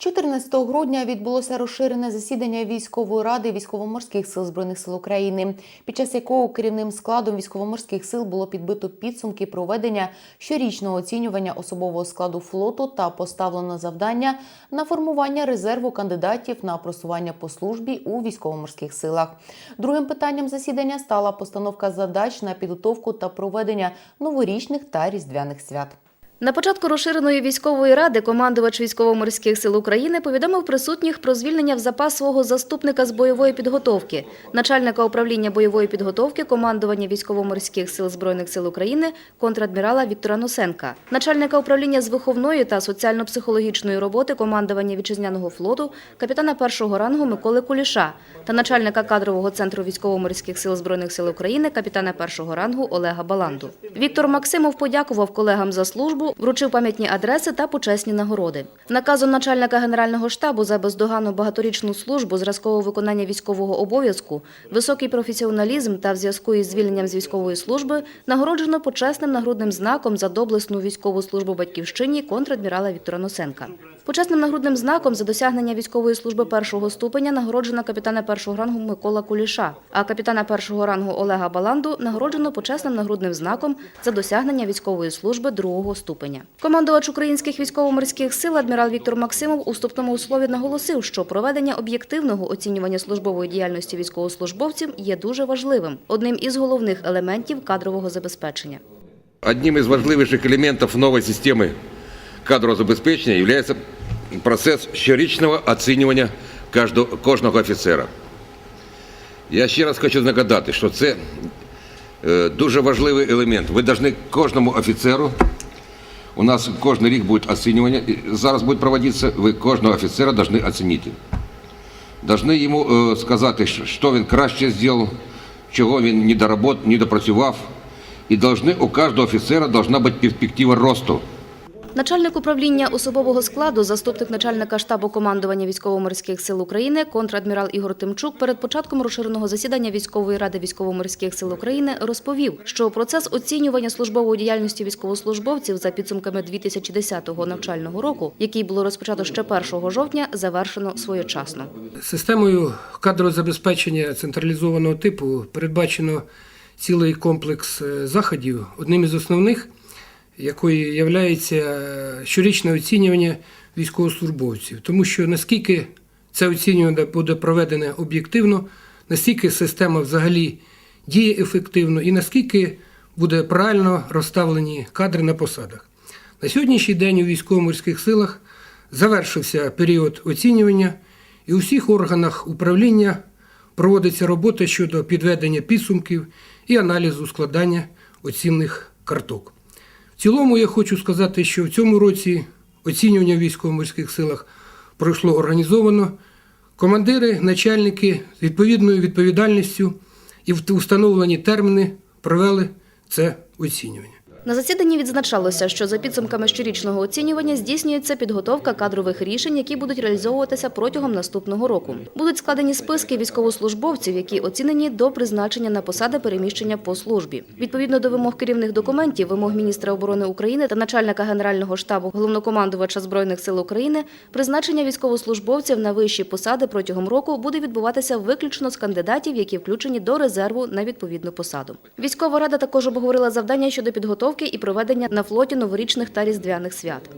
14 грудня відбулося розширене засідання військової ради військово-морських сил збройних сил України, під час якого керівним складом військово-морських сил було підбито підсумки проведення щорічного оцінювання особового складу флоту та поставлено завдання на формування резерву кандидатів на просування по службі у військово-морських силах. Другим питанням засідання стала постановка задач на підготовку та проведення новорічних та різдвяних свят. На початку розширеної військової ради командувач військово-морських сил України повідомив присутніх про звільнення в запас свого заступника з бойової підготовки, начальника управління бойової підготовки командування військово-морських сил збройних сил України контрадмірала Віктора Носенка, начальника управління з виховної та соціально-психологічної роботи командування вітчизняного флоту, капітана першого рангу Миколи Куліша та начальника кадрового центру військово-морських сил збройних сил України, капітана першого рангу Олега Баланду. Віктор Максимов подякував колегам за службу, вручив пам'ятні адреси та почесні нагороди. Наказом начальника Генерального штабу за бездоганну багаторічну службу зразкового виконання військового обов'язку, високий професіоналізм та в зв'язку із звільненням з військової служби нагороджено почесним нагрудним знаком за доблесну військову службу батьківщині контрадмірала Віктора Носенка. Почесним нагрудним знаком за досягнення військової служби першого ступеня нагороджено капітана першого рангу Микола Куліша, а капітана першого рангу Олега Баланду нагороджено почесним нагрудним знаком за досягнення військової служби другого ступеня. Командувач українських військово-морських сил адмірал Віктор Максимов у вступному слові наголосив, що проведення об'єктивного оцінювання службової діяльності військовослужбовців є дуже важливим, одним із головних елементів кадрового забезпечення. Одним из важливейших элементов новой системы кадрового забезпечення является процес щорічного оцінювання кожного, кожного офіцера. Я ще раз хочу нагадати, що це е, дуже важливий елемент. Ви повинні кожному офіцеру, у нас кожен рік буде оцінювання, зараз буде проводитися, ви кожного офіцера повинні оцінити. Должны йому е, сказати, що- він краще зробив, чого він не доработ, не допрацював. І должны, у кожного офіцера должна бути перспектива росту. Начальник управління особового складу, заступник начальника штабу командування військово-морських сил України, контрадмірал Ігор Тимчук перед початком розширеного засідання військової ради військово-морських сил України розповів, що процес оцінювання службової діяльності військовослужбовців за підсумками 2010 навчального року, який було розпочато ще 1 жовтня, завершено своєчасно. Системою кадрового забезпечення централізованого типу передбачено цілий комплекс е, заходів, одним із основних якої є щорічне оцінювання військовослужбовців. Тому що наскільки це оцінювання буде проведене об'єктивно, настільки система взагалі діє ефективно і наскільки буде правильно розставлені кадри на посадах. На сьогоднішній день у військово-морських силах завершився період оцінювання, і у всіх органах управління проводиться робота щодо підведення підсумків і аналізу складання оцінних карток. В цілому я хочу сказати, що в цьому році оцінювання в військово-морських силах пройшло організовано. Командири, начальники з відповідною відповідальністю і в установлені терміни провели це оцінювання. На засіданні відзначалося, що за підсумками щорічного оцінювання здійснюється підготовка кадрових рішень, які будуть реалізовуватися протягом наступного року. Будуть складені списки військовослужбовців, які оцінені до призначення на посади переміщення по службі. Відповідно до вимог керівних документів, вимог міністра оборони України та начальника генерального штабу головнокомандувача збройних сил України, призначення військовослужбовців на вищі посади протягом року буде відбуватися виключно з кандидатів, які включені до резерву на відповідну посаду. Військова рада також обговорила завдання щодо підготовки і проведення на флоті новорічних та різдвяних свят.